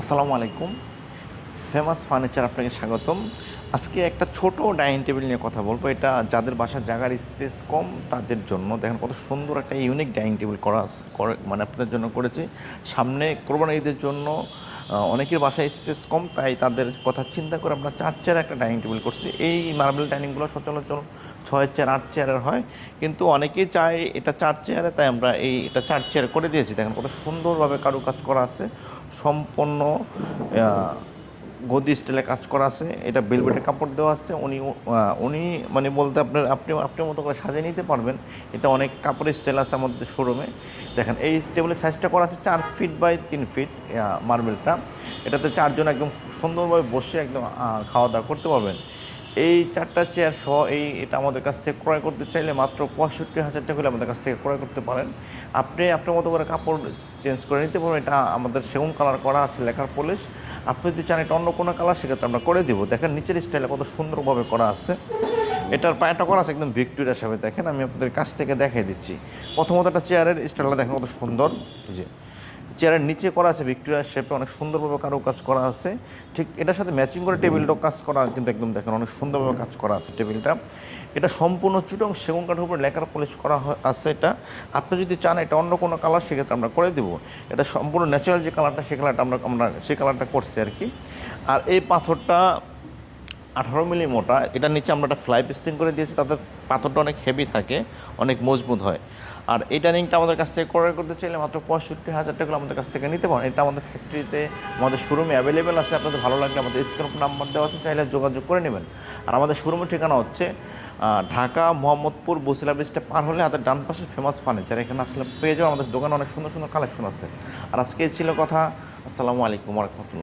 আসসালামু আলাইকুম। Famous furniture আপনাকে স্বাগতম। আজকে একটা ছোট ডাইনিং টেবিল নিয়ে কথা বলব। এটা যাদের বাসার জায়গার স্পেস কম, তাদের জন্য। দেখেন কত সুন্দর একটা ইউনিক ডাইনিং টেবিল করা মানে আপনাদের জন্য করেছি। সামনে কোরবানি ঈদের জন্য অনেকের বাসায় স্পেস কম, তাই তাদের কথা চিন্তা করে আমরা চার চেয়ার একটা ডাইনিং টেবিল করছি। এই মার্বেল ডাইনিংগুলো সচরাচর ছয় চেয়ার আট চেয়ারের হয়। কিন্তু অনেকেই চায় এটা চার চেয়ারে তাই আমরা এই এটা চার চেয়ার করে দিয়েছি। দেখেন কত সুন্দরভাবে কারুকাজ করা আছে। সম্পূর্ণ গদি স্টাইলে কাজ করা আছে। এটা বেলভেটের কাপড় দেওয়া আছে। উনি উনি মানে বলতে আপনার, আপনি আপনার মতো করে সাজিয়ে নিতে পারবেন। এটা অনেক কাপড়ের স্টাইল আছে আমাদের শোরুমে দেখেন এই টেবিলের সাইজটা করা আছে চার ফিট বাই তিন ফিট মার্বেলটা এটাতে চারজন একদম সুন্দরভাবে বসে একদম খাওয়া দাওয়া করতে পারবেন। এই চারটা চেয়ার সহ এই এটা আমাদের কাছ থেকে ক্রয় করতে চাইলে মাত্র পঁয়ষট্টি হাজার টাকা হলে আমাদের কাছ থেকে ক্রয় করতে পারেন। আপনি আপনার মতো করে কাপড় চেঞ্জ করে নিতে পারবেন। এটা আমাদের সেগুন কালার করা আছে, লেখার পলিশ আপনি যদি চান এটা অন্য কোনো কালার সেক্ষেত্রে আমরা করে দিব। দেখেন নিচের স্টাইলে কত সুন্দরভাবে করা আছে। এটার পায়টা করা আছে একদম ভিক্টোরিয়া হিসাবে দেখেন আমি আপনাদের কাছ থেকে দেখিয়ে দিচ্ছি। প্রথমত একটা চেয়ারের স্টাইলটা দেখেন কত সুন্দর। যে চেয়ারের নিচে করা আছে, ভিক্টোরিয়ার শেপে অনেক সুন্দরভাবে কারও কাজ করা আছে। ঠিক এটার সাথে ম্যাচিং করে টেবিলটাও কাজ করা কিন্তু একদম দেখেন অনেক সুন্দরভাবে কাজ করা আছে টেবিলটা। এটা সম্পূর্ণ চুটং সেগুন কাঠের উপরে লেখার পলিশ করা আছে এটা। আপনি যদি চান এটা অন্য কোনো কালার সেক্ষেত্রে আমরা করে দেবো। এটা সম্পূর্ণ ন্যাচারাল যে কালারটা সে কালারটা আমরা আমরা সেই কালারটা করছি আর কি। আর এই পাথরটা আঠারো মিলি মোটা এটার নিচে আমরা একটা ফ্লাই পেস্টিং করে দিয়েছি, তাতে পাথরটা অনেক হেভি থাকে, অনেক মজবুত হয়। আর এই ডাইনিংটা আমাদের কাছ থেকে ক্রয় করতে চাইলে মাত্র পঁয়ষট্টি হাজার টাকা আমাদের কাছ থেকে নিতে পারেন। এটা আমাদের ফ্যাক্টরিতে আমাদের শোরুমে অ্যাভেলেবেল আছে, আপনাদের ভালো লাগলে আমাদের স্ক্রিন নাম্বার দেওয়া আছে, চাইলে যোগাযোগ করে নেবেন। আর আমাদের শোরুমের ঠিকানা হচ্ছে ঢাকা, মোহাম্মদপুর, বসিলা ব্রিজটা পার হলে হাতের ডান পাশে ফেমাস ফার্নিচার এখানে আসলে পেয়ে যাবেন, আমাদের দোকানে অনেক সুন্দর সুন্দর কালেকশন আছে। আর আজকে ছিল কথা, আসসালামু আলাইকুম রহমতুল্লাহ।